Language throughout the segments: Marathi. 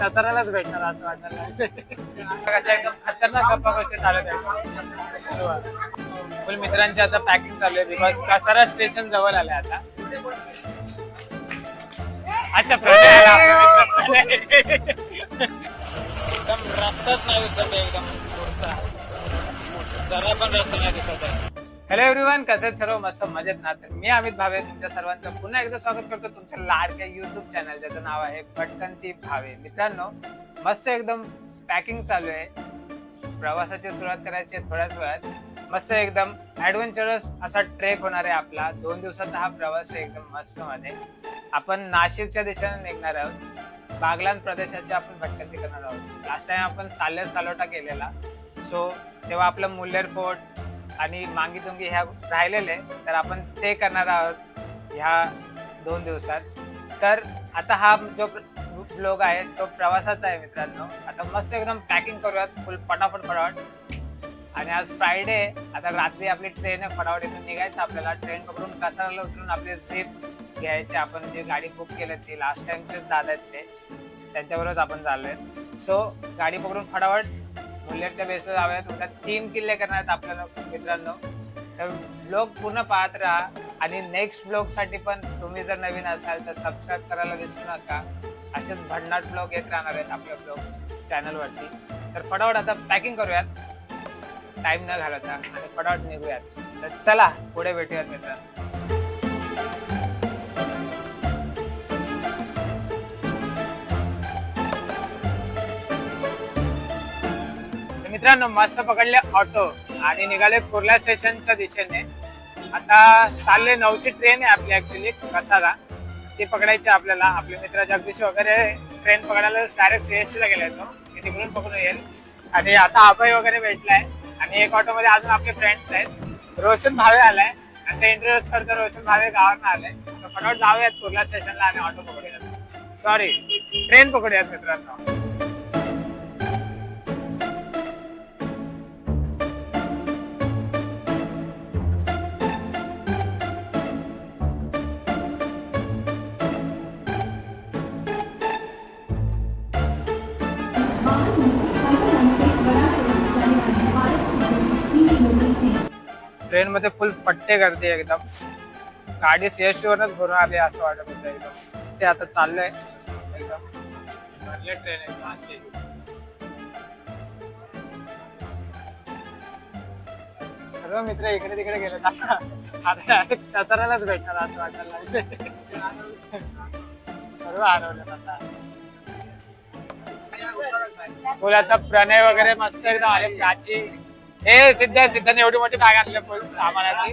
सातारालाच भेटणार असं वाटणार नाही. कशा एकदम खतरनाक गप्पा कसे चालत आहे फुल मित्रांची आता पॅकिंग चालू आहे बिकॉज कसारा स्टेशन जवळ आलंय आता. अच्छा प्रणय आला एकदम रस्ताच नाही दिसत आहे एकदम जरा पण रस्ता नाही दिसत आहे. हॅलो एव्हरीवन कसे सर्व? मस्त मजेत ना? तर मी अमित भावे तुमच्या सर्वांचं पुन्हा एकदा स्वागत करतो तुमच्या लाडक्या युट्यूब चॅनल ज्याचं नाव आहे पटकनची भावे. मित्रांनो मस्त एकदम पॅकिंग चालू आहे. प्रवासाची सुरुवात करायची आहे थोड्याच वेळात. मस्त एकदम ऍडव्हेंचरस असा ट्रेक होणार आहे आपला. दोन दिवसाचा हा प्रवास आहे एकदम मस्त मध्ये आपण नाशिकच्या दिशेने निघणार आहोत. बागलान प्रदेशाची आपण भटकंती करणार आहोत. लास्ट टाइम आपण सालेर सालोटा केलेला. सो तेव्हा आपलं मुल्लेर फोर्ट आणि मांगीतुंगी ह्या राहिलेले तर आपण ते करणार आहोत ह्या दोन दिवसात. तर आता हा जो ब्लॉग आहे तो प्रवासाचा आहे मित्रांनो. आता मस्त एकदम पॅकिंग करूयात फुल फटाफट फटाफट आणि आज फ्रायडे आता रात्री आपली ट्रेन आहे फटाफट इथून निघायचं आपल्याला. ट्रेन पकडून कसाराला उतरून आपली सीट घ्यायची. आपण जी गाडी बुक केली ती लास्ट टाइमचेच दादा आहेत ते. त्यांच्याबरोबरच आपण चाललोय. सो गाडी पकडून फटाफट बुलेटच्या बेसवर जाऊयात. उद्या तीन किल्ले करणार आहेत आपल्याला मित्रांनो. तर ब्लॉग पूर्ण पाहत राहा. आणि नेक्स्ट ब्लॉगसाठी पण तुम्ही जर नवीन असाल तर सबस्क्राईब करायला विसरू नका. असेच भन्नाट ब्लॉग येत राहणार आहेत आपल्या ब्लॉग चॅनलवरती तर फटाफट आता पॅकिंग करूयात. टाईम न घालवता. आणि फटाफट निघूयात. तर चला पुढे भेटूयात मित्रांनो. मित्रांनो मस्त पकडले ऑटो आणि निघाले कुर्ला स्टेशनच्या दिशेने. आता चालले नऊची ट्रेन आहे आपली ऍक्च्युली कसारा. ती पकडायची आपल्याला. आपले मित्र जगदीश वगैरे ट्रेन पकडायला डायरेक्ट सीएसटीला ला तो मी तिकडून पकडून येईल. आणि आता अभय वगैरे भेटलाय. आणि एक ऑटो मध्ये अजून आपले फ्रेंड्स आहेत. रोशन भावे आलाय. आणि ते इंटरव्ह्यूज करतो रोशन भावे गावात आलाय. तर फटाफट जाऊयात कुर्ला स्टेशनला आणि ऑटो पकडूयात. सॉरी ट्रेन पकडूयात मित्रांनो. ट्रेन मध्ये फुल पट्टे गर्दी आहे एकदम. गाडी सीएसटीवरच भरून आली असं वाटत होतं एकदम. ते आता चाललंय. एकदम. भरले ट्रेन एकदम अशी. सर्व मित्र इकडे तिकडे गेले आता कचऱ्यालाच भेटणार असं वाटायला सर्व हरवलं आता. बोल आता प्रणय वगैरे मस्त एकदम आले प्राची हे सिद्धा सिद्धाने एवढी मोठी बॅग आणली फुल सामानाची.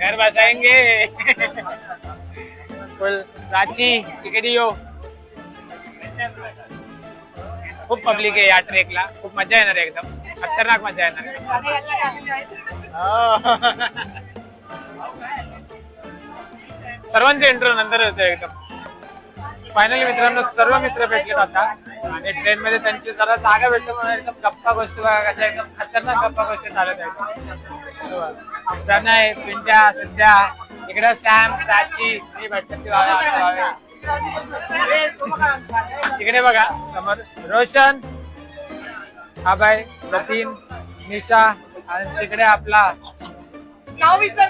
घर बसाएंगे फुल प्राची तिकडे येऊ खूप पब्लिक आहे या ट्रेकला खूप मजा येणार आहे एकदम. खतरनाक मजा येणार आहे. हो. सर्वांचे इंट्रो नंतर होते एकदम. फायनली मित्रांनो सर्व मित्र भेटले आता. आणि ट्रेन मध्ये त्यांची जरा जागा भेटतो म्हणून एकदम गप्पा गोष्टी बघा कशा एकदम खतरनाक गप्पा गोष्टी चालत आहेत. प्रणय पिंट्या सध्या इकडे सॅम प्राची मी भेटतात इकडे बघा समोर रोशन अभय प्रतीन निशा आणि तिकडे आपला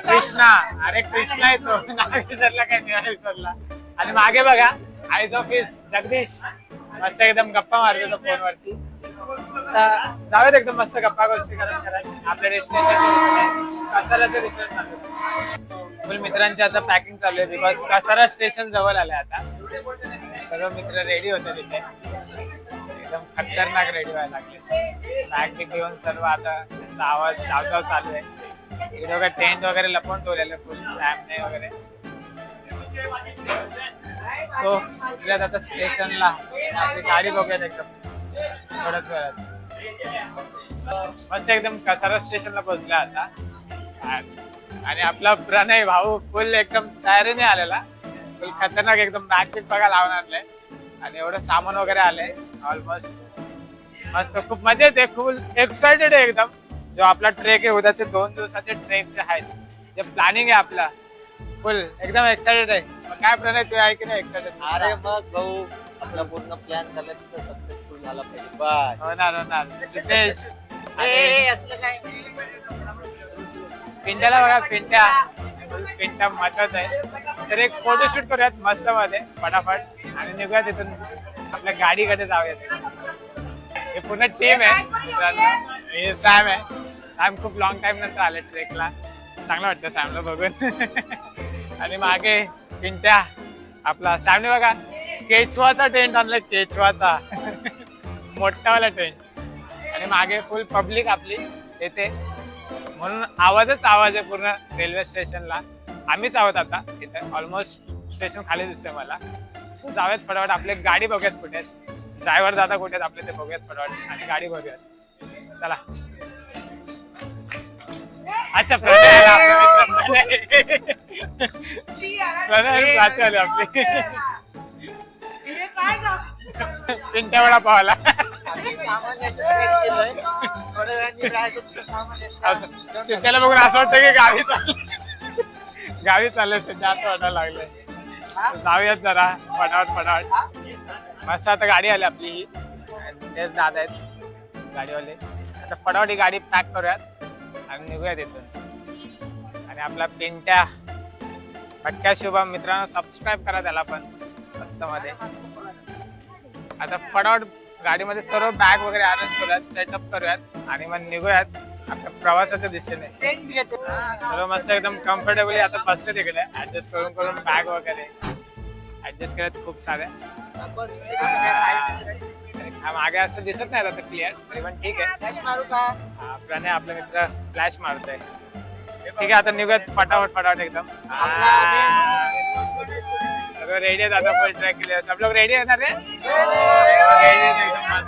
कृष्णा. अरे कृष्णा येतो नाव विसरला काय नाही विसरला. आणि मागे बघा आयज ऑफिस जगदीश मस्त एकदम गप्पा मारतो तो फोनवरती आता जाऊयात एकदम मस्त गप्पा गोष्टी करत करत आपल्या डेस्टिनेशन कसारा ते फुल मित्रांची आता पॅकिंग चालू आहे बिकॉज कसारा स्टेशन जवळ आलाय आता सर्व मित्र रेडी होते तिथे एकदम खतरनाक रेडी व्हायला लागले बॅग घेऊन सर्व आता आवाज चावचाव चालू आहे इकडे टेंट वगैरे लपवून ठेवलेले फुल सॅमने वगैरे सो इकडे आता स्टेशनला आपली गाडी बघूयात एकदम. थोड्याच वेळात. मस्त एकदम कसारा स्टेशनला पोहोचला आता. आणि आपला प्रणय भाऊ फुल एकदम तयारीने आलेला. फुल खतरनाक एकदम बॅग बघा लावून आणलंय आणि एवढं सामान वगैरे आलंय. ऑलमोस्ट मस्त खूप मजा येते खूप एक्साइटेड आहे एकदम. जो आपला ट्रेक आहे उद्याचे दोन दिवसाचे ट्रेकचे आहेत. जे प्लॅनिंग आहे आपला. फुल एकदम एक्साइटेड आहे. काय प्लॅन आहे ते आहे की नाही एक्साइटेड अरे मग भाऊ आपला पूर्ण प्लॅन झाला तिथं सक्सेसफुल झाला पाहिजे. बस. होणार होणार. सिद्धेश आणि ए, असलं काय? पिंट्याला बघा पिंट्या. पिंट्या महत्त्वाचा आहे. तर एक फोटोशूट करूयात मस्त मध्ये. फटाफट. आणि निघूया तिथून आपल्या गाडीकडे जाऊयात. हे पूर्ण टीम आहे. मित्रांनो. हे सॅम आहे. सॅम खूप लॉंग टाइम नंतर आले ट्रेकला चांगलं वाटतं सॅमला बघून. आणि मागे पिंट्या आपला सामने बघा. केचवाचा टेंट आणलाय केचवाचा मोठावाला टेंट आणि मागे फुल पब्लिक आपली येते. म्हणून आवाजच आवाज आहे पूर्ण रेल्वे स्टेशनला आम्हीच आहोत आता. इथे ऑलमोस्ट स्टेशन खाली दिसतंय मला. सो जाऊयात फटाफट. आपले गाडी बघूयात कुठे ड्रायव्हर दादा कुठे आहेत? आपले ते बघूयात फटाफट. आणि गाडी बघूयात. चला. अच्छा आला, आपला. पिंट्या वडा पावाला. बघून असं वाटतं की गावी चाललंय गावी चाललंय सध्या असं वाटायला लागलंय. तर जाऊयात जरा फटाफट फटाफट मस्त आता गाडी आली आपली. ही आणि तेच दादा आहेत गाडीवाले. आता फटाफट ही गाडी पॅक करूयात आणि निघूयात इथून. आणि आपला पिंट्या भटक्या शुभम मित्रांनो सबस्क्राईब करा त्याला पण मस्त मध्ये आता फटाफट गाडीमध्ये सर्व बॅग वगैरे अरेंज करूयात सेटअप करूयात आणि मग निघूयात. आपल्या प्रवासाच्या दिशेने. सर्व मस्त एकदम कम्फर्टेबली आता बसले तिकडे. ऍडजस्ट करून करून बॅग वगैरे. ऍडजस्ट केल्यात खूप हा मागे असं दिसत नाही आता क्लिअर तरी पण ठीक आहे. प्रणय आपला मित्र फ्लॅश मारतोय. ठीक आहे आता निघूयात फटाफट फटाफट एकदम. सगळं रेडी आहेत आता ट्रॅक केले सब लोग रेडी आहेत ना रे? Ready आहेत एकदम मस्त.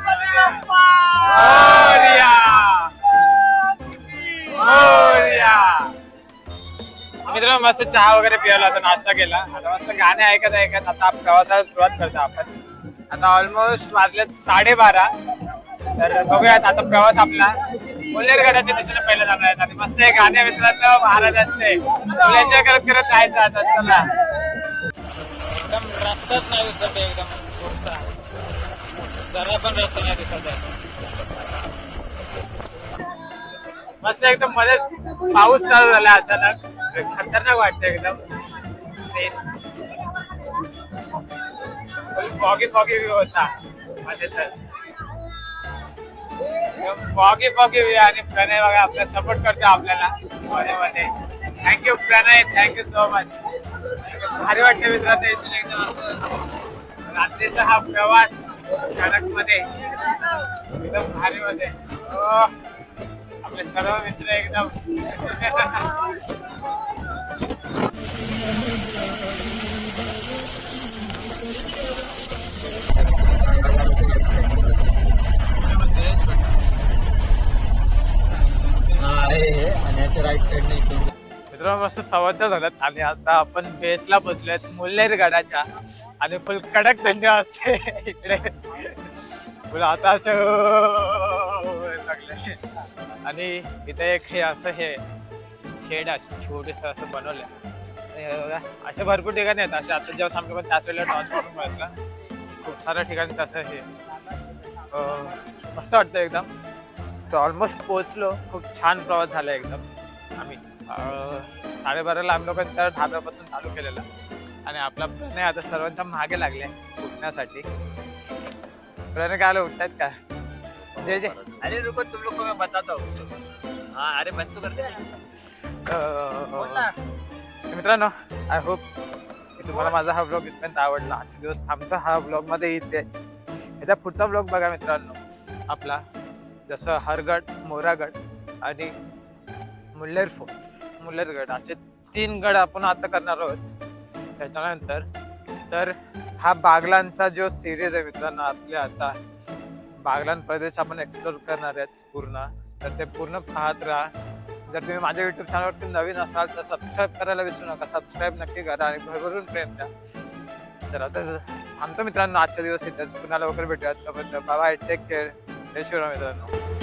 मोरया! मोरया! मित्रांनो मस्त चहा वगैरे पिवला आता नाश्ता केला. आता मस्त गाणे ऐकत ऐकत आता प्रवासाला सुरुवात करतो आपण. आता ऑलमोस्ट वाजलेत साडेबारा. तर बघूयात आता प्रवास आपला. मुल्लेरगडाच्या दिशेने पहिला जाणार आहे. आणि मस्त हे गाणे मित्रांनो महाराजांचे. एन्जॉय करत करत जायचं आता चला. एकदम रस्ताच नाही दिसत आहे एकदम पुढचा जरा पण रस्ता नाही दिसत आहे. मस्त एकदम मध्ये पाऊस चालू झाला अचानक. खतरनाक वाटतं एकदम. फॉगी फॉगी होता. मध्ये तर फॉगी फॉगी आणि प्रणय बघा आपल्या सपोर्ट करतो आपल्याला. मध्ये मध्ये. Thank you Pranay. Thank you so much भारी वाटतं मित्रांनो इथून एकदम रात्रीचा हा प्रवास कडकमध्ये एकदम भारी मध्ये. हो. आपले सर्व मित्र एकदम. आणि याच्या राईट साईडने इकडून मित्रांनो मस्त सवयच्या झाल्यात आणि आता आपण बेसला बसलोय मुल्लेर गडाच्या. आणि फुल कडक थंडी असते इकडे. फुल आता असं लागले आणि इथे एक हे असं हे शेड असं छोटस असं बनवलंय. आणि असे भरपूर ठिकाणी आहेत. असे आता जेव्हा आमच्या पण त्याच वेळेला टॉस करून बघितलं खूप साऱ्या ठिकाणी तसं हे. मस्त वाटतं एकदम. तर ऑलमोस्ट पोहोचलो. खूप छान प्रवास झाला एकदम. आम्ही साडेबाराला आम्ही लोकांनी त्या ढाब्यापासून चालू केलेला. आणि आपला प्रणय आता सर्वांच्या मागे लागले उठण्यासाठी. प्रणय काय आलं उठतायत का? जे जे. अरे रुको तुम लोग को मैं बताता हूँ. हाँ अरे बंद तो कर दे. बोल. ना. तर मित्रांनो आय होप की तुम्हाला माझा हा ब्लॉग इथपर्यंत आवडला. आजचे दिवस थांबतो. हा ब्लॉगमध्ये इथेच. याचा पुढचा ब्लॉग बघा मित्रांनो. आपला जसं हरगड मोरागड आणि मुल्लेर फोर्ट मुल्लेरगड असे तीन गड आपण आता करणार आहोत. त्याच्यानंतर तर हा बागलांचा जो सिरीज आहे मित्रांनो आपल्या आता बागलान प्रदेश आपण एक्सप्लोर करणार आहेत पूर्ण. तर ते पूर्ण पाहत राहा. जर तुम्ही माझ्या युट्यूब चॅनलवरती नवीन असाल तर सबस्क्राईब करायला विसरू नका. सबस्क्राईब नक्की करा आणि भरभरून प्रेम द्या. तर आता थांबतो मित्रांनो. आजच्या दिवस इथेच पुन्हा लवकर भेटूयात. बाबा बाय टेक केअर जय शिवराम मित्रांनो